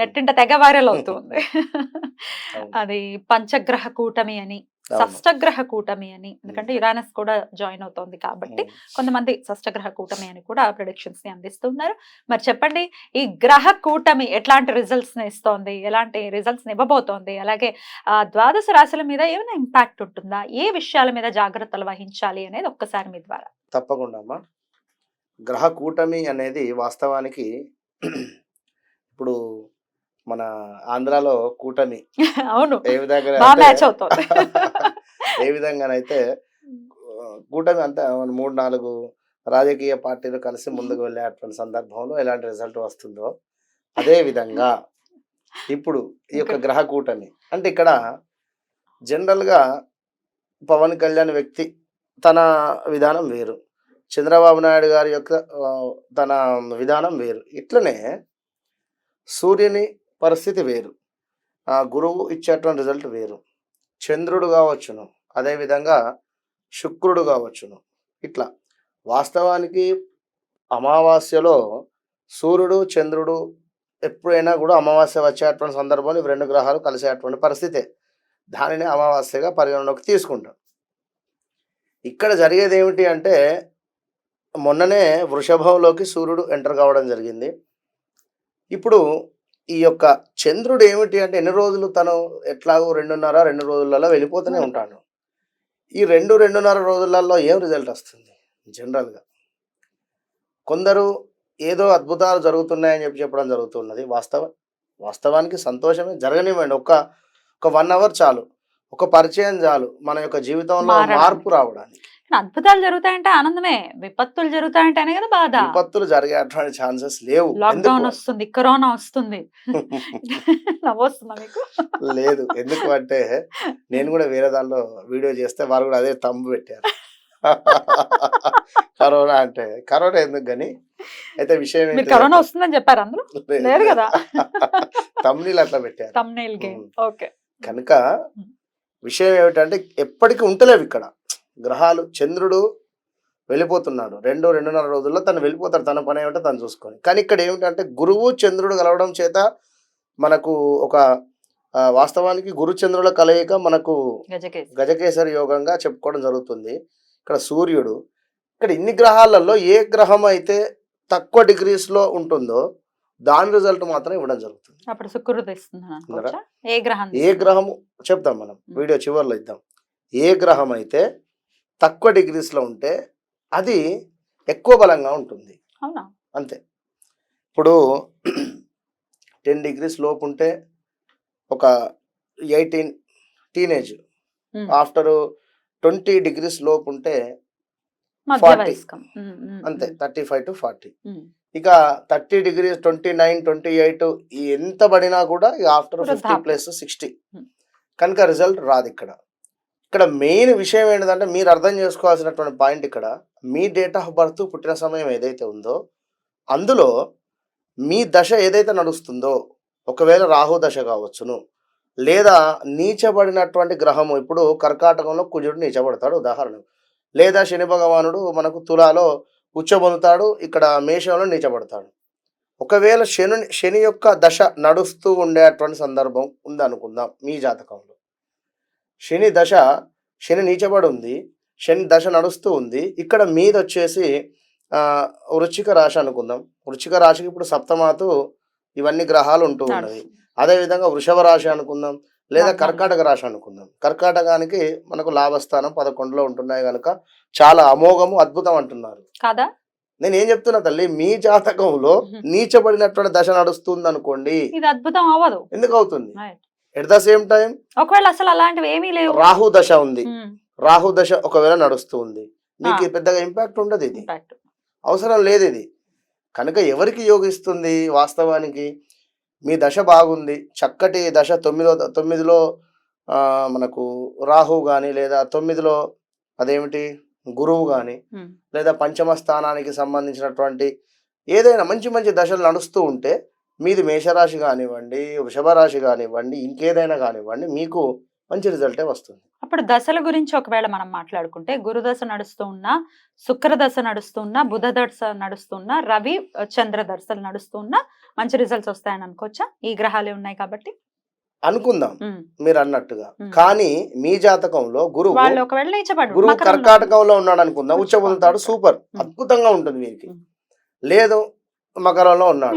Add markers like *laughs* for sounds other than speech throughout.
నెట్టింట తెగ వైరల్ అవుతుంది. అది పంచగ్రహ కూటమి అని షష్టగ్రహ కూటమి అని ఎందుకంటే యురానస్ కూడా జాయిన్ అవుతోంది కాబట్టి కొంతమంది షష్టగ్రహ కూటమి అని కూడా ప్రొడిక్షన్స్ని అందిస్తున్నారు. మరి చెప్పండి ఈ గ్రహ కూటమి ఎట్లాంటి రిజల్ట్స్ని ఇస్తోంది? ఎలాంటి రిజల్ట్స్ని ఇవ్వబోతోంది? అలాగే ఆ ద్వాదశ రాశుల మీద ఏమైనా ఇంపాక్ట్ ఉంటుందా? ఏ విషయాల మీద జాగ్రత్తలు వహించాలి అనేది ఒక్కసారి మీ ద్వారా. తప్పకుండా గ్రహ కూటమి అనేది వాస్తవానికి ఇప్పుడు మన ఆంధ్రాలో కూటమి అవును. ఏ విధంగా *laughs* ఏ విధంగానైతే కూటమి అంతా మన మూడు నాలుగు రాజకీయ పార్టీలు కలిసి ముందుకు వెళ్ళేటువంటి సందర్భంలో ఎలాంటి రిజల్ట్ వస్తుందో అదే విధంగా ఇప్పుడు ఈ యొక్క. గ్రహ కూటమి అంటే ఇక్కడ జనరల్గా పవన్ కళ్యాణ్ వ్యక్తి తన విధానం వేరు. చంద్రబాబు నాయుడు గారి యొక్క తన విధానం వేరు. ఇట్లనే సూర్యుని పరిస్థితి వేరు. ఆ, గురువు ఇచ్చేటువంటి రిజల్ట్ వేరు. చంద్రుడు కావచ్చును. అదేవిధంగా శుక్రుడు కావచ్చును. ఇట్లా వాస్తవానికి అమావాస్యలో సూర్యుడు చంద్రుడు ఎప్పుడైనా కూడా అమావాస్య వచ్చేటువంటి సందర్భంలో ఇవి రెండు గ్రహాలు కలిసేటువంటి పరిస్థితే. దానిని అమావాస్యగా పరిగణలోకి తీసుకుంటాం. ఇక్కడ జరిగేది ఏమిటి అంటే మొన్ననే వృషభంలోకి సూర్యుడు ఎంటర్ కావడం జరిగింది. ఇప్పుడు ఈ యొక్క చంద్రుడు ఏమిటి అంటే ఎన్ని రోజులు తను ఎట్లాగో రెండున్నర రెండు రోజులలో వెళ్ళిపోతూనే ఉంటాడు. ఈ రెండు రెండున్నర రోజులలో ఏం రిజల్ట్ వస్తుంది? జనరల్గా. కొందరు ఏదో అద్భుతాలు జరుగుతున్నాయని చెప్పి చెప్పడం జరుగుతున్నది. వాస్తవం వాస్తవానికి సంతోషమే జరగనివ్వండి. ఒక ఒక వన్ అవర్ చాలు. ఒక పరిచయం చాలు. మన యొక్క జీవితంలో. మార్పు రావడానికి. అద్భుతాలు జరుగుతాయంటే ఆనందమే. విపత్తులు జరుగుతాయంటేనే కదా బాధ. విపత్తులు జరిగేటువంటి ఛాన్సెస్ లేవు. లాక్డౌన్? వస్తుంది కరోనా వస్తుంది. *laughs* నవ్వొస్తుందా మీకు? లేదు. ఎందుకు అంటే నేను కూడా వేరే దానిలో వీడియో చేస్తే వారు కూడా అదే తమ్ము పెట్టారు. *laughs* కరోనా అంటే. కరోనా ఎందుకు కానీ అయితే విషయం మీరు కరోనా వస్తుందని చెప్పారు అందరూ లేదు, కదా? *laughs* తమ్ముళ్ళు అట్లా పెట్టారు. Thumbnail game. ఓకే. కనుక విషయం ఏమిటంటే ఎప్పటికీ ఉంటలేవు ఇక్కడ. గ్రహాలు చంద్రుడు వెళ్ళిపోతున్నాడు. రెండు రెండున్నర రోజుల్లో తను వెళ్ళిపోతాడు. తన పని ఏమిటో తను చూసుకొని. కానీ ఇక్కడ ఏమిటంటే గురువు చంద్రుడు కలవడం చేత మనకు ఒక వాస్తవానికి గురు చంద్రుల కలయిక మనకు గజకేసి గజకేసరి యోగంగా చెప్పుకోవడం జరుగుతుంది. ఇక్కడ సూర్యుడు ఇక్కడ ఇన్ని గ్రహాలలో ఏ గ్రహం అయితే తక్కువ degrees లో ఉంటుందో దాని రిజల్ట్ మాత్రం ఇవ్వడం జరుగుతుంది. అప్పుడు శుక్రుడు ఏ గ్రహం ఏ గ్రహము చెప్తాం మనం. వీడియో చివరిలో ఇద్దాం. ఏ గ్రహం అయితే తక్కువ degrees లో ఉంటే అది ఎక్కువ బలంగా ఉంటుంది అవునా అంతే ఇప్పుడు టెన్ డిగ్రీస్ లోపు ఉంటే ఒక eighteen teenage. After twenty degrees లోపు ఉంటే మధ్య 40. వయస్కం ఉమ్, ఉమ్, అంతే థర్టీ ఫైవ్ టు ఫార్టీ. ఇక thirty degrees twenty nine twenty eight ఎంత పడినా కూడా ఆఫ్టర్ ఫిఫ్టీ. Plus sixty. కనుక రిజల్ట్ రాదు ఇక్కడ ఇక్కడ మెయిన్ విషయం ఏంటంటే మీరు అర్థం చేసుకోవాల్సినటువంటి పాయింట్ ఇక్కడ మీ డేట్ ఆఫ్ బర్త్ పుట్టిన సమయం ఏదైతే ఉందో అందులో మీ దశ ఏదైతే నడుస్తుందో ఒకవేళ రాహు దశ కావచ్చును లేదా నీచబడినటువంటి గ్రహము ఇప్పుడు కర్కాటకంలో కుజుడు నీచబడతాడు ఉదాహరణ. లేదా శని భగవానుడు మనకు తులాలో ఉచ్చబొందుతాడు ఇక్కడ మేషంలో నీచబడతాడు. ఒకవేళ శని శని యొక్క దశ నడుస్తూ ఉండేటువంటి సందర్భం ఉందనుకుందాం మీ జాతకంలో. శని దశ శని నీచబడి ఉంది శని దశ నడుస్తూ ఉంది. ఇక్కడ మీద వచ్చేసి ఆ, వృశ్చిక రాశి అనుకుందాం. వృశ్చిక రాశికి ఇప్పుడు సప్తమాతు ఇవన్నీ గ్రహాలు ఉంటూ ఉన్నవి. నడుస్తుంది. అదే విధంగా వృషభ రాశి అనుకుందాం లేదా. కర్కాటక రాశి అనుకుందాం. కర్కాటకానికి మనకు లాభస్థానం పదకొండులో ఉంటున్నాయి కనుక చాలా అమోఘము అద్భుతం అంటున్నారు. కాదా? నేను ఏం చెప్తున్నా తల్లి మీ జాతకంలో. నీచబడినటువంటి దశ నడుస్తుంది అనుకోండి ఇది అద్భుతం అవ్వదు. ఎందుకు అవుతుంది. ఎట్ ద సేమ్ టైం ఒకవేళ అసలు అలాంటివి ఏమీ లేవు. రాహు దశ ఉంది. ఉమ్, రాహు దశ ఒకవేళ నడుస్తూ ఉంది. మీకు. ఇది పెద్దగా ఇంపాక్ట్ ఉండదు ఇది. అవసరం లేదు ఇది. కనుక ఎవరికి యోగిస్తుంది వాస్తవానికి? మీ దశ బాగుంది. చక్కటి దశ తొమ్మిదో తొమ్మిదిలో మనకు రాహు కానీ లేదా తొమ్మిదిలో అదేమిటి? గురువు కానీ ఉమ్. లేదా పంచమ స్థానానికి సంబంధించినటువంటి ఏదైనా మంచి మంచి దశలు నడుస్తూ ఉంటే మీది మేషరాశి కానివ్వండి వృషభ రాశి కానివ్వండి ఇంకేదైనా కానివ్వండి మీకు మంచి రిజల్టే వస్తుంది. అప్పుడు దశల గురించి ఒకవేళ మనం మాట్లాడుకుంటే గురు దశ నడుస్తూ ఉన్నా శుక్ర దశ నడుస్తూ ఉన్నా బుధ దశ నడుస్తూ ఉన్నా రవి చంద్ర దశలు నడుస్తూ ఉన్నా మంచి రిజల్ట్స్ వస్తాయని అనుకోవచ్చా? ఈ గ్రహాలే ఉన్నాయి కాబట్టి. అనుకుందాం. మీరు అన్నట్టుగా. కానీ మీ జాతకంలో గురువు గురువు కర్కాటకంలో ఉన్నాడు అనుకుందాం ఉచ్చ పొందుతాడు సూపర్. అద్భుతంగా ఉంటుంది వీరికి. లేదు మకరంలో ఉన్నాడు.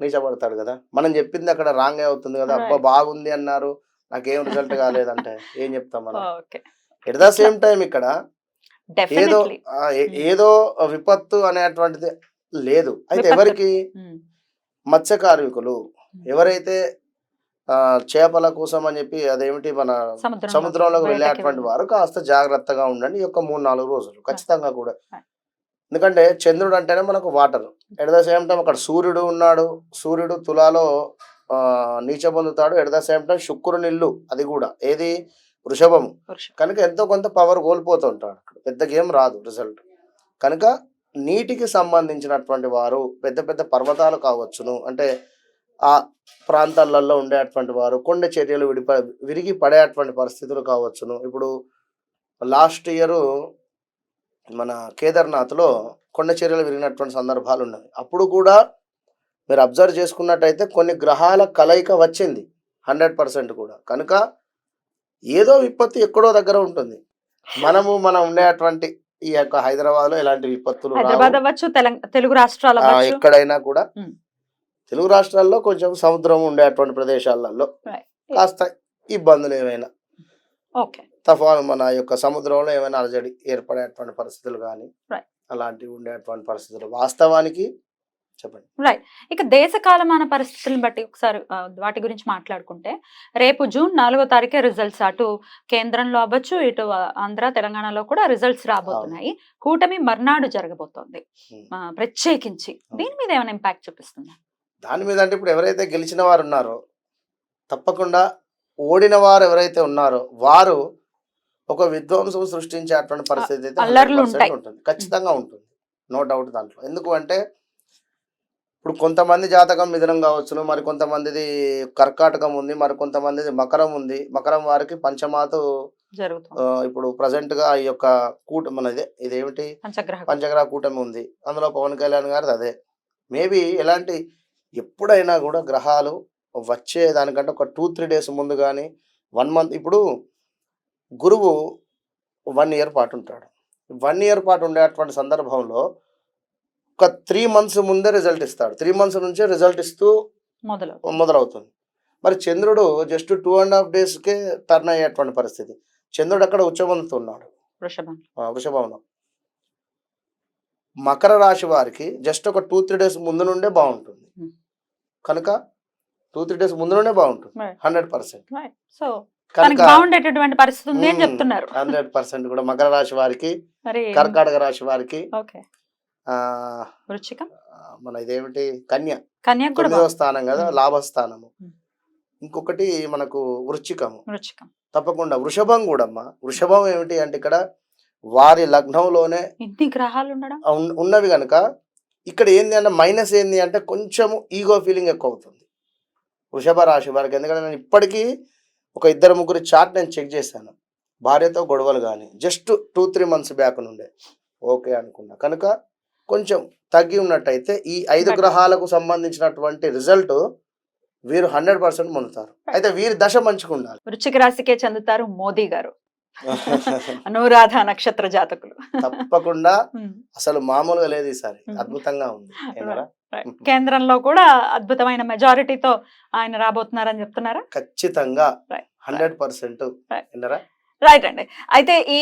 నీచబడతాడు. కదా. మనం చెప్పింది అక్కడ రాంగ్ అవుతుంది కదా. అబ్బా. బాగుంది అన్నారు. నాకేం రిజల్ట్ కాలేదంటే ఏం చెప్తాం మనం? ఎట్ ద సేమ్ టైం ఇక్కడ ఏదో మ్మ్. ఏదో విపత్తు అనేటువంటిది లేదు. అయితే. ఎవరికి? మత్స్య కార్మికులు. ఎవరైతే ఆ, చేపల కోసం అని చెప్పి అదేమిటి మన సముద్రం సముద్రంలోకి వెళ్ళేటువంటి వారు కాస్త జాగ్రత్తగా ఉండండి. ఈ యొక్క మూడు నాలుగు రోజులు ఖచ్చితంగా కూడా. ఎందుకంటే చంద్రుడు అంటేనే మనకు water at the same time అక్కడ సూర్యుడు ఉన్నాడు. సూర్యుడు తులాలో నీచ పొందుతాడు. ఎట్ ద సేమ్ టైం శుక్రుని ఇల్లు అది కూడా. ఏది? వృషభము. కనుక ఎంతో కొంత పవర్ కోల్పోతుంటాడు. అక్కడ పెద్ద గేమ్ రాదు రిజల్ట్ కనుక నీటికి సంబంధించినటువంటి వారు పెద్ద పెద్ద పర్వతాలు కావచ్చును. అంటే ఆ ప్రాంతాలలో ఉండేటువంటి వారు కొండ చర్యలు విడిప విరిగి పడేటువంటి పరిస్థితులు కావచ్చును. ఇప్పుడు లాస్ట్ ఇయర్ మన కేదార్నాథ్లో కొండ చర్యలు విరిగినటువంటి సందర్భాలు ఉన్నాయి అప్పుడు కూడా మీరు అబ్జర్వ్ చేసుకున్నట్టయితే కొన్ని గ్రహాల కలయిక వచ్చింది. హండ్రెడ్ పర్సెంట్ కూడా. కనుక ఏదో విపత్తు ఎక్కడో దగ్గర ఉంటుంది. మనము మనం ఉండేటువంటి ఈ యొక్క హైదరాబాద్లో ఎలాంటి విపత్తులు తెలుగు రాష్ట్రాలు ఎక్కడైనా కూడా. తెలుగు రాష్ట్రాల్లో కొంచెం సముద్రం ఉండేటువంటి ప్రదేశాలలో. కాస్త ఇబ్బందులు ఏమైనా. ఓకే. తఫా మన యొక్క సముద్రంలో ఏమైనా అలజడి ఏర్పడేటువంటి పరిస్థితులు కానీ. అలాంటివి ఉండేటువంటి పరిస్థితులు వాస్తవానికి చెప్పండి. ఇక దేశ కాలమాన పరిస్థితులను బట్టి ఒకసారి వాటి గురించి మాట్లాడుకుంటే రేపు జూన్ నాలుగో తారీఖే రిజల్ట్స్ అటు కేంద్రంలో అవ్వచ్చు ఇటు ఆంధ్ర తెలంగాణలో కూడా రిజల్ట్స్ రాబోతున్నాయి. కూటమి మర్నాడు జరగబోతోంది. ప్రత్యేకించి దీని మీద ఏమైనా ఇంపాక్ట్ చూపిస్తుంది? దాని మీద అంటే ఇప్పుడు ఎవరైతే గెలిచిన వారు ఉన్నారో తప్పకుండా ఓడిన వారు ఎవరైతే ఉన్నారో వారు ఒక విధ్వంసం సృష్టించేటువంటి పరిస్థితి అయితే అల్లర్లు 100% ఉంటాయి. ఉంటుంది. ఖచ్చితంగా ఉంటుంది. నో డౌట్ దాంట్లో. ఎందుకు అంటే ఇప్పుడు కొంతమంది జాతకం మిథునం కావచ్చును మరి కొంతమందిది కర్కాటకం ఉంది మరి కొంతమందిది మకరం ఉంది. మకరం వారికి పంచమాతు ఇప్పుడు ప్రజెంట్గా ఈ యొక్క కూట మనది ఇదేమిటి? పంచగ్రహ. పంచగ్రహ కూటమి ఉంది. అందులో పవన్ కళ్యాణ్ గారిది అదే. మేబీ ఎలాంటి ఎప్పుడైనా కూడా గ్రహాలు వచ్చే దానికంటే ఒక టూ త్రీ డేస్ ముందు కానీ వన్ మంత్ ఇప్పుడు గురువు వన్ ఇయర్ పాటు ఉంటాడు వన్ ఇయర్ పాటు ఉండేటువంటి సందర్భంలో ఒక త్రీ మంత్స్ ముందే రిజల్ట్ ఇస్తాడు. త్రీ మంత్స్ నుంచే రిజల్ట్ ఇస్తూ మొదలు మొదలవుతుంది. మరి చంద్రుడు జస్ట్ టూ అండ్ హాఫ్ డేస్కే టర్న్ అయ్యేటువంటి పరిస్థితి. చంద్రుడు అక్కడ ఉచ్చబొందుతున్నాడు వృషభం ఆ, వృషభంలో. మకర రాశి వారికి జస్ట్ ఒక టూ త్రీ డేస్ ముందు నుండే బాగుంటుంది. కనుక టూ త్రీ డేస్ ముందు నుండే బాగుంటుంది. హండ్రెడ్ పర్సెంట్ సో తనకి బాగుండేటటువంటి పరిస్థితి ఉంది అని చెప్తున్నారు. హండ్రెడ్ పర్సెంట్ కూడా మకర రాశి వారికి కర్కాటక రాశి వారికి వృచ్చికం? మన ఇదేమిటి? కన్య. కన్యా తొమ్మిదవ స్థానం కదా. లాభస్థానము. ఇంకొకటి మనకు వృచ్చికము. వృచ్చికం. తప్పకుండా వృషభం కూడా అమ్మా వృషభం ఏమిటి అంటే ఇక్కడ వారి లగ్నంలోనే ఇన్ని గ్రహాలు ఉండడం? ఉన్నవి కనుక ఇక్కడ ఏంది అంటే మైనస్ ఏంది అంటే కొంచెం ఈగో ఫీలింగ్ ఎక్కువ అవుతుంది. వృషభ రాశి వారికి. ఎందుకంటే నేను ఇప్పటికీ ఒక ఇద్దరు ముగ్గురు చార్ట్ నేను చెక్ చేశాను. భార్యతో గొడవలు కానీ just two three months back నుండే. ఓకే అనుకున్నా. కనుక కొంచెం తగ్గి ఉన్నట్టయితే ఈ ఐదు. గ్రహాలకు సంబంధించినటువంటి రిజల్ట్ వీరు హండ్రెడ్ పర్సెంట్ పొందుతారు. అయితే వీరి దశ మంచిగా ఉండాలి. వృచ్చిక రాశికే చెందుతారు మోదీ గారు. *laughs* అనురాధ నక్షత్ర జాతకులు తప్పకుండా. అసలు మామూలుగా లేదు ఈసారి. అద్భుతంగా ఉంది. కేంద్రంలో కూడా అద్భుతమైన మెజారిటీతో ఆయన రాబోతున్నారని చెప్తున్నారా ఖచ్చితంగా. హండ్రెడ్ పర్సెంట్ రైట్ అండి. అయితే ఈ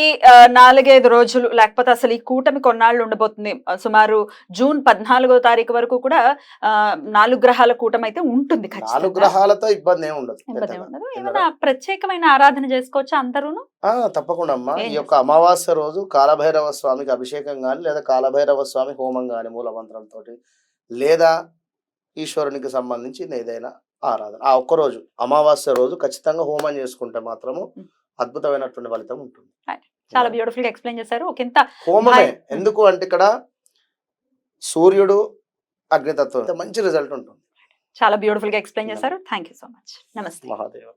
నాలుగైదు రోజులు లేకపోతే అసలు ఈ కూటమి కొన్నాళ్ళు ఉండబోతుంది. సుమారు జూన్ పద్నాలుగో తారీఖు వరకు కూడా నాలుగు గ్రహాల కూటమి అయితే ఉంటుంది నాలుగు గ్రహాలతో ఇబ్బంది ఏమి ఉండదు. ఇబ్బంది పెద్దగా. ఉండదు. విన్నారా? ఏమైనా ప్రత్యేకమైన ఆరాధన చేసుకోవచ్చా అందరూను ఆ, తప్పకుండా అమ్మా. ఈ యొక్క అమావాస్య రోజు కాలభైరవ స్వామికి అభిషేకం కానీ లేదా కాలభైరవ స్వామి హోమం కానీ మూల మంత్రంతో లేదా ఈశ్వరునికి సంబంధించి ఏదైనా ఆరాధన. ఆ ఒక్క రోజు అమావాస్య రోజు ఖచ్చితంగా హోమం చేసుకుంటే మాత్రము. అద్భుతమైనటువంటి ఫలితం ఉంటుంది. చాలా బ్యూటిఫుల్గా ఎక్స్ప్లెయిన్ చేశారు. ఒక ఇంత హోమమే. ఎందుకు అంటే ఇక్కడ సూర్యుడు అగ్నితత్వం. మంచి రిజల్ట్ ఉంటుంది. చాలా బ్యూటిఫుల్గా ఎక్స్ప్లెయిన్ చేశారు. థ్యాంక్ సో మచ్ నమస్తే మహాదేవ.